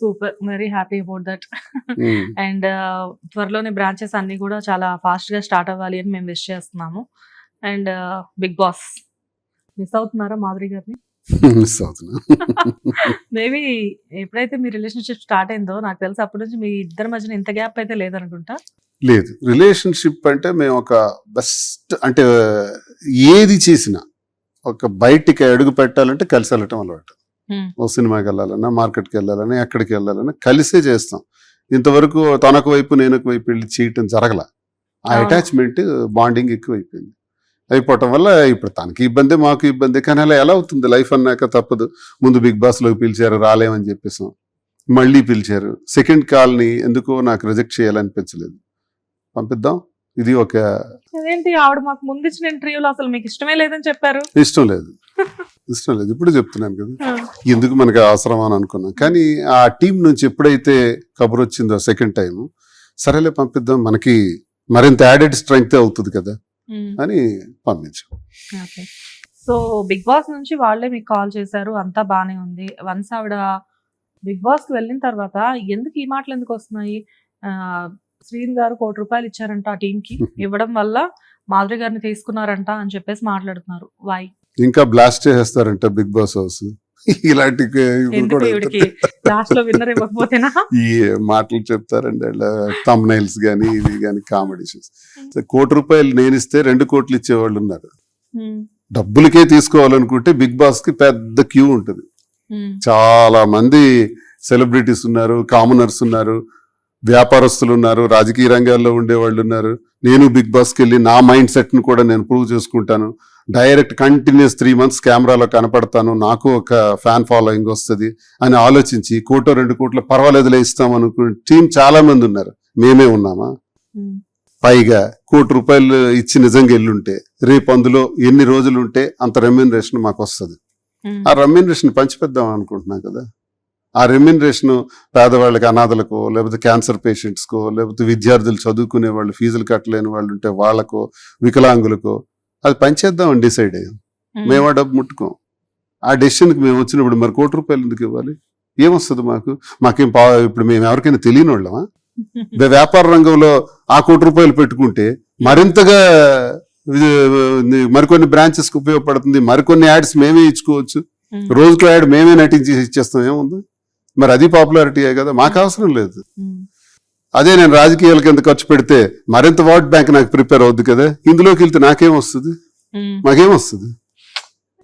Super. Very happy about that. And త్వరలోనే branches అన్ని కూడా చాలా ఫాస్ట్గా స్టార్ట్ అవ్వాలి అని మేము విష్ చేస్తున్నాము. అండ్ బిగ్ బాస్ మిస్ అవుతున్నారా మాధురి గారిని? మిస్ అవుతున్నా మేబీ ఎప్పుడైతే మీ రిలేషన్షిప్ స్టార్ట్ అయిందో నాకు తెలిసి అప్పటి నుంచి మీ ఇద్దరి మధ్యన ఇంత గ్యాప్ అయితే లేదనుకుంటా? లేదు. రిలేషన్షిప్ అంటే మేము ఒక బెస్ట్ అంటే ఏది చేసినా ఒక బయటికి అడుగు పెట్టాలంటే కలిసి వెళ్ళటం అలవాటు. ఓ సినిమాకి వెళ్ళాలన్నా మార్కెట్కి వెళ్ళాలన్నా ఎక్కడికి వెళ్ళాలన్నా కలిసే చేస్తాం. ఇంతవరకు తనకు వైపు నేను వైపు వెళ్ళి చేయటం జరగల. ఆ. అటాచ్మెంట్ బాండింగ్ ఎక్కువ అయిపోయింది అయిపోవటం వల్ల ఇప్పుడు తనకి ఇబ్బంది మాకు ఇబ్బంది. కానీ అలా ఎలా అవుతుంది? లైఫ్ అన్నాక తప్పదు. ముందు బిగ్ బాస్లోకి పిలిచారు రాలేమని చెప్పేసాం. మళ్ళీ పిలిచారు. సెకండ్ కాల్ని ఎందుకో నాకు రిజెక్ట్ చేయాలనిపించలేదు. పంపిద్దాం. ఇది ఒక అదేంటి? ఆవిడ మాకు ముందు ఇచ్చిన ఇంటర్వ్యూలో అసలు మీకు ఇష్టమే లేదని చెప్పారు. ఇష్టం లేదు. ఇష్టం లేదు. ఇప్పుడు చెప్తున్నాను కదా. ఎందుకు మనకి అవసరం అని అనుకున్నాం. కానీ ఆ టీం నుంచి ఎప్పుడైతే కబుర్ వచ్చిందో సెకండ్ టైం సరేలే పంపిద్దాం మనకి మరింత యాడెడ్ స్ట్రెంగ్త్ అవుతుంది కదా అని పంపించాం. సో బిగ్ బాస్ నుంచి వాళ్ళే మీకు కాల్ చేశారు అంతా బానే ఉంది. వన్స్ ఆవిడ బిగ్ బాస్కి వెళ్ళిన తర్వాత ఎందుకు ఈ మాటలు ఎందుకు వస్తున్నాయి? శ్రీన్ గారు కోటి రూపాయలు ఇచ్చారంట ఆ టీం కి ఇవ్వడం వల్ల మాధురి గారిని తీసుకున్నారంట అని చెప్పేసి మాట్లాడుతున్నారు. వై ఇంకా బ్లాస్ట్ చేసేస్తారంట బిగ్ బాస్ హౌస్. ఇలాంటి ఈ మాటలు చెప్తారండి తమ్ నైల్స్ కానీ ఇవి కానీ కామెడీ షోస్ కోటి రూపాయలు నేను ఇస్తే రెండు కోట్లు ఇచ్చేవాళ్ళు ఉన్నారు. డబ్బులకే తీసుకోవాలనుకుంటే బిగ్ బాస్కి పెద్ద క్యూ ఉంటుంది. చాలా మంది సెలబ్రిటీస్ ఉన్నారు కామనర్స్ ఉన్నారు వ్యాపారస్తులు ఉన్నారు రాజకీయ రంగాల్లో ఉండే వాళ్ళు ఉన్నారు. నేను బిగ్ బాస్కి వెళ్ళి నా మైండ్ సెట్ను కూడా నేను ప్రూవ్ చేసుకుంటాను. డైరెక్ట్ కంటిన్యూస్ త్రీ మంత్స్ కెమెరాలో కనపడతాను. నాకు ఒక ఫ్యాన్ ఫాలోయింగ్ వస్తుంది అని ఆలోచించి కోటో రెండు కోట్ల పర్వాలేదులే ఇస్తాం అనుకునే టీం చాలా మంది ఉన్నారు. మేమే ఉన్నామా? పైగా కోటి రూపాయలు ఇచ్చి నిజంగా ఎల్లుంటే రేపు అందులో ఎన్ని రోజులు ఉంటే అంత రెమ్యూనరేషన్ మాకు వస్తుంది. ఆ రెమ్యూనరేషన్ పంచిపెద్దాం అనుకుంటున్నాం కదా. ఆ రెమ్యూనరేషన్ పేదవాళ్ళకి అనాథలకో లేకపోతే క్యాన్సర్ పేషెంట్స్కో లేకపోతే విద్యార్థులు చదువుకునే వాళ్ళు ఫీజులు కట్టలేని వాళ్ళు ఉంటే వాళ్ళకో వికలాంగులకో అది పంచేద్దాం అని డిసైడ్ అయ్యాం. మేము. ఆ డబ్బు ముట్టుకోం. ఆ డెసిషన్కి మేము వచ్చినప్పుడు మరి కోటి రూపాయలు ఎందుకు ఇవ్వాలి? ఏమొస్తుంది మాకు? మాకేం పా ఇప్పుడు మేము ఎవరికైనా తెలియని వాళ్ళమా? వ్యాపార రంగంలో ఆ కోటి రూపాయలు పెట్టుకుంటే మరింతగా మరికొన్ని బ్రాంచెస్కి ఉపయోగపడుతుంది. మరికొన్ని యాడ్స్ మేమే ఇచ్చుకోవచ్చు. రోజుకో యాడ్ మేమే నటించి ఇచ్చేస్తాం. ఏముంది? మరి అది పాపులారిటీయే కదా? మాకు అవసరం లేదు. అదే నేను రాజకీయాలకి ఎంత ఖర్చు పెడితే మరింత ఓట్ బ్యాంక్ నాకు ప్రిపేర్ అవుద్ది కదా? ఇందులోకి వెళ్తే నాకేం వస్తుంది. మాకేం వస్తుంది?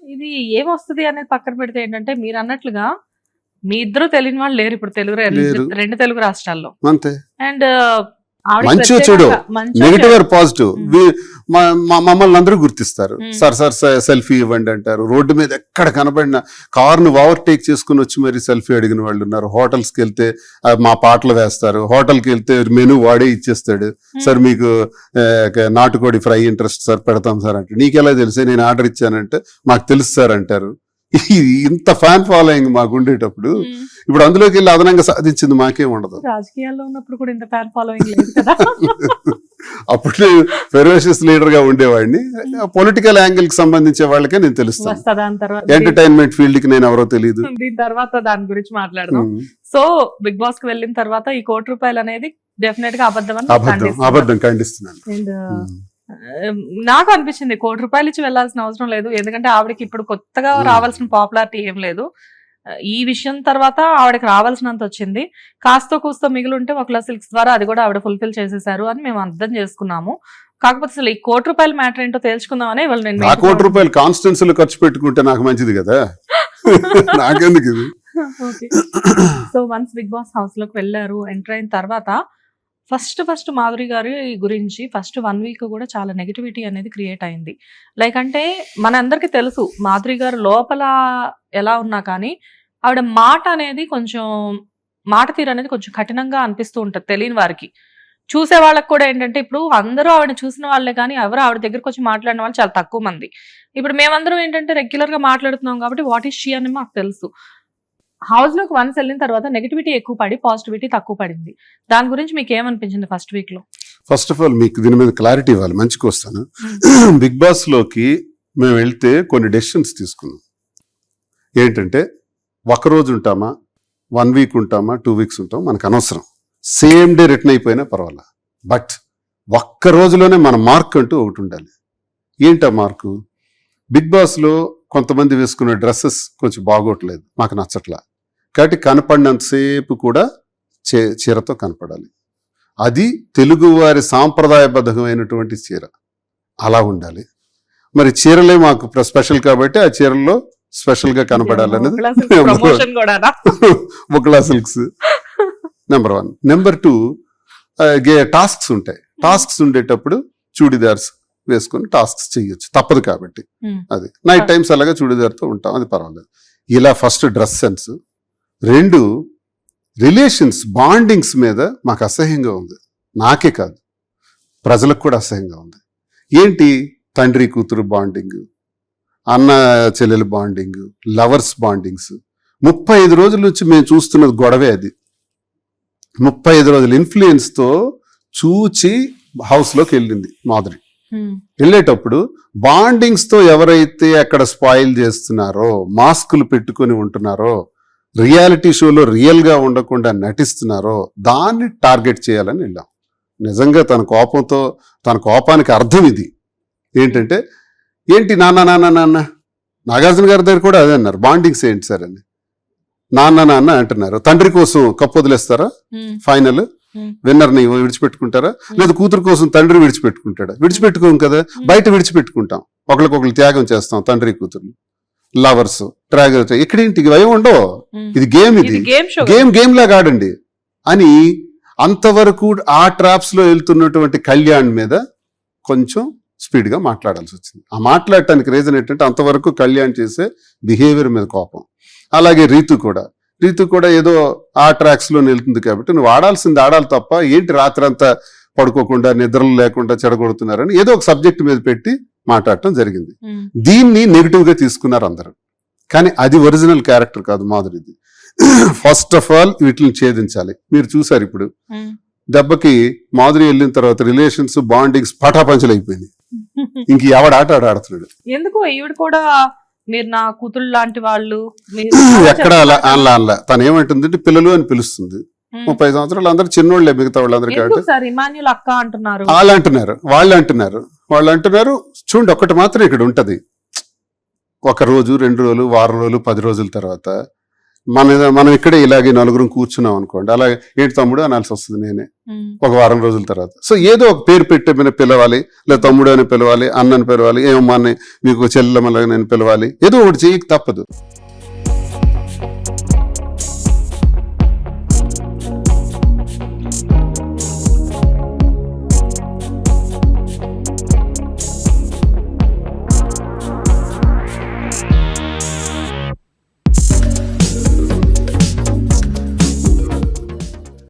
ఇది ఏమొస్తుంది అనేది పక్కన పెడితే ఏంటంటే మీరు అన్నట్లుగా మీ ఇద్దరు తెలియని వాళ్ళు లేరు ఇప్పుడు తెలుగు. రెండు తెలుగు రాష్ట్రాల్లో. అంతే. అండ్ మంచో చెడో, నెగిటివ్ ఆర్ పాజిటివ్ మమ్మల్ని అందరూ గుర్తిస్తారు. సార్ సార్ సెల్ఫీ ఇవ్వండి అంటారు. రోడ్డు మీద ఎక్కడ కనబడిన కార్ను ఓవర్టేక్ చేసుకుని వచ్చి మరి సెల్ఫీ అడిగిన వాళ్ళు ఉన్నారు. హోటల్స్కి వెళ్తే మా పాటలు వేస్తారు. హోటల్కి వెళ్తే మెనూ వాడే ఇచ్చేస్తాడు. సార్ మీకు నాటుకోడి ఫ్రై ఇంట్రెస్ట్ సార్ పెడతాం సార్ అంటే నీకెలా తెలిసే? నేను ఆర్డర్ ఇచ్చానంటే మాకు తెలుసు సార్ అంటారు. ఇంత ఫ్యాన్ ఫాలోయింగ్ మాకు ఉండేటప్పుడు ఇప్పుడు అందులోకి వెళ్ళి అదనంగా సాధించింది మాకేం ఉండదు. రాజకీయాల్లో ఉన్నప్పుడు కూడా ఇంత ఫ్యాన్ ఫాలోయింగ్ లేదు కదా. అప్పుడు ఫెరోషియస్ లీడర్గా ఉండేవాడిని. పొలిటికల్ యాంగిల్కి సంబంధించే వాళ్ళకే నేను తెలుస్తాను. ఎంటర్టైన్మెంట్ ఫీల్డ్కి నేను ఎవరో తెలియదు దీని తర్వాత దాని గురించి మాట్లాడదాం. సో బిగ్ బాస్కి వెళ్ళిన తర్వాత ఈ కోటి రూపాయలు అనేది డెఫినెట్గా అబద్ధం అబద్ధం. అబద్ధం ఖండిస్తున్నాను. నాకు అనిపించింది కోటి రూపాయలు ఇచ్చి వెళ్ళాల్సిన అవసరం లేదు. ఎందుకంటే ఆవిడకి ఇప్పుడు కొత్తగా. రావాల్సిన పాపులారిటీ ఏం లేదు. ఈ విషయం తర్వాత ఆవిడకి రావాల్సినంత వచ్చింది. కాస్తో కూస్తో మిగిలి ఉంటే ఒకలా సిల్క్స్ ద్వారా అది కూడా ఆవిడ ఫుల్ఫిల్ చేసేసారు అని మేము అర్థం చేసుకున్నాము. కాకపోతే అసలు ఈ కోటి రూపాయల మ్యాటర్ ఏంటో తెలుసుకుందామని ఇవాళ నేను కోటి రూపాయలు కాన్స్టెన్సీలు ఖర్చు పెట్టుకుంటే నాకు మంచిది కదా? నాకెందుకు సో వన్స్ బిగ్ బాస్ హౌస్లోకి వెళ్ళారు ఎంటర్ అయిన తర్వాత ఫస్ట్ ఫస్ట్ మాధురి గారి గురించి ఫస్ట్ వన్ వీక్ కూడా చాలా నెగిటివిటీ అనేది క్రియేట్ అయింది. లైక్ అంటే మనందరికీ తెలుసు మాధురి గారు లోపల ఎలా ఉన్నా కానీ ఆవిడ మాట అనేది కొంచెం మాట తీరు అనేది కొంచెం కఠినంగా అనిపిస్తూ ఉంటుంది తెలియని వారికి. చూసే వాళ్ళకి కూడా ఏంటంటే ఇప్పుడు అందరూ ఆవిడ చూసిన వాళ్ళే కానీ ఎవరు ఆవిడ దగ్గరకు వచ్చి మాట్లాడిన వాళ్ళు చాలా తక్కువ మంది. ఇప్పుడు మేమందరం ఏంటంటే రెగ్యులర్గా మాట్లాడుతున్నాం కాబట్టి వాట్ ఈస్ షీ అని మాకు తెలుసు. హౌస్లోకి వన్స్ వెళ్ళిన తర్వాత నెగిటివిటీ ఎక్కువ పడి పాజిటివిటీ తక్కువ పడింది. దాని గురించి మీకు ఏమనిపించింది ఫస్ట్ వీక్లో? ఫస్ట్ ఆఫ్ ఆల్ మీకు దీని మీద క్లారిటీ ఇవ్వాలి. మంచిగా వస్తాను. బిగ్ బాస్లోకి మేము వెళ్తే కొన్ని డెసిషన్స్ తీసుకున్నాం ఏంటంటే ఒక రోజు ఉంటామా? వన్ వీక్ ఉంటామా? టూ వీక్స్ ఉంటాం మనకు అనవసరం. సేమ్ డే రిటర్న్ అయిపోయినా పర్వాలా. బట్ ఒక్క రోజులోనే మన మార్క్ అంటూ ఒకటి ఉండాలి. ఏంటి మార్కు బిగ్ బాస్లో కొంతమంది వేసుకునే డ్రెస్సెస్ కొంచెం బాగోట్లేదు. మాకు నచ్చట్లా. కాబట్టి కనపడినంతసేపు కూడా చే చీరతో కనపడాలి. అది తెలుగువారి సాంప్రదాయబద్ధమైనటువంటి చీర. అలా ఉండాలి. మరి చీరలే మాకు స్పెషల్ కాబట్టి ఆ చీరల్లో స్పెషల్గా కనపడాలనేది బుక్లా silks. Number one number two గే టాస్క్స్ ఉంటాయి. టాస్క్స్ ఉండేటప్పుడు చూడిదార్స్ వేసుకొని టాస్క్స్ చేయొచ్చు తప్పదు కాబట్టి. అది. నైట్ టైమ్స్ అలాగే చూడిదార్తో ఉంటాం. అది పర్వాలేదు. ఇలా ఫస్ట్ డ్రెస్ సెన్స్. రెండు రిలేషన్స్ బాండింగ్స్ మీద మాకు అసహ్యంగా ఉంది. నాకే కాదు. ప్రజలకు కూడా అసహ్యంగా ఉంది. ఏంటి? తండ్రి కూతురు బాండింగ్ అన్న చెల్లెలు బాండింగ్ లవర్స్ బాండింగ్స్. ముప్పై ఐదు రోజుల నుంచి మేము చూస్తున్నది గొడవే అది. ముప్పై ఐదు రోజుల ఇన్ఫ్లుయెన్స్తో చూచి హౌస్లోకి వెళ్ళింది మాధురి. వెళ్ళేటప్పుడు బాండింగ్స్తో ఎవరైతే అక్కడ స్పాయిల్ చేస్తున్నారో మాస్కులు పెట్టుకొని ఉంటున్నారో రియాలిటీ షోలో రియల్గా ఉండకుండా నటిస్తున్నారో దాన్ని టార్గెట్ చేయాలని వెళ్ళాం. నిజంగా తన కోపంతో తన కోపానికి అర్థం ఇది. ఏంటంటే ఏంటి నాన్న నాన్న నాన్న? నాగార్జున గారి దగ్గర కూడా అదే అన్నారు బాండింగ్స్ ఏంటి సార్? అని. నాన్న నాన్న అంటున్నారు. తండ్రి కోసం కప్పు వదిలేస్తారా? ఫైనల్. Hmm. విన్నర్ని విడిచిపెట్టుకుంటారా? లేదా కూతురు కోసం తండ్రి విడిచిపెట్టుకుంటాడా? విడిచిపెట్టుకోం కదా బయట విడిచిపెట్టుకుంటాం. ఒకరికొకరు త్యాగం చేస్తాం తండ్రి కూతురు లవర్స్ ట్రాగర్ ఇక్కడేంటి భయం ఉండవు. ఇది గేమ్ ఇది. గేమ్ గేమ్ గేమ్ లాగా ఆడండి. అని అంతవరకు ఆ ట్రాప్స్లో వెళ్తున్నటువంటి కళ్యాణ్ మీద కొంచెం స్పీడ్గా మాట్లాడాల్సి వచ్చింది. ఆ మాట్లాడటానికి రీజన్ ఏంటంటే అంతవరకు కళ్యాణ్ చేసే బిహేవియర్ మీద కోపం. అలాగే రీతు కూడా. రీతు కూడా ఏదో ఆ ట్రాక్స్లో వెళ్తుంది కాబట్టి నువ్వు ఆడాల్సింది ఆడాలి తప్ప ఏంటి రాత్రి అంతా పడుకోకుండా నిద్రలు లేకుండా చెడగొడుతున్నారని ఏదో ఒక సబ్జెక్ట్ మీద పెట్టి మాట్లాడటం జరిగింది. దీన్ని నెగిటివ్గా తీసుకున్నారు అందరూ. కానీ అది ఒరిజినల్ క్యారెక్టర్ కాదు మాధురిది. ఫస్ట్ ఆఫ్ ఆల్ వీటిని ఛేదించాలి. మీరు చూసారు ఇప్పుడు. దెబ్బకి మాధురి వెళ్ళిన తర్వాత రిలేషన్స్ బాండింగ్స్ పటాపంచలు అయిపోయింది ఇంక ఎవడ ఆట ఆడ ఆడుతున్నాడు. ఎందుకు? ఈవిడ కూడా మీరు నా కూతురు లాంటి వాళ్ళు. ఎక్కడ అలా అలా అలా. తను ఏమంటుందంటే పిల్లలు అని పిలుస్తుంది. ముప్పై సంవత్సరాలు అందరూ చిన్నోళ్ళే మిగతా వాళ్ళందరూ ఎందుకు కాబట్టి. సార్? ఇమాన్యుల్ అక్క అంటున్నారు. వాళ్ళు అంటున్నారు. వాళ్ళు అంటున్నారు చూడండి ఒక్కటి మాత్రం ఇక్కడ ఉంటది. ఒక రోజు రెండు రోజులు వారం రోజులు పది రోజుల తర్వాత మన మనం ఇక్కడే ఇలాగే నలుగురం కూర్చున్నాం అనుకోండి. అలాగే ఏంటి తమ్ముడు? అనాల్సి వస్తుంది నేనే. ఒక వారం రోజుల తర్వాత. సో ఏదో ఒక పేరు పెట్టే మీద పిలవాలి లేదా తమ్ముడు అని పిలవాలి అన్నని పిలవాలి ఏమమ్మా అని మీకు చెల్లెమ్మలాగా నేను పిలవాలి. ఏదో ఒకటి చేయక తప్పదు.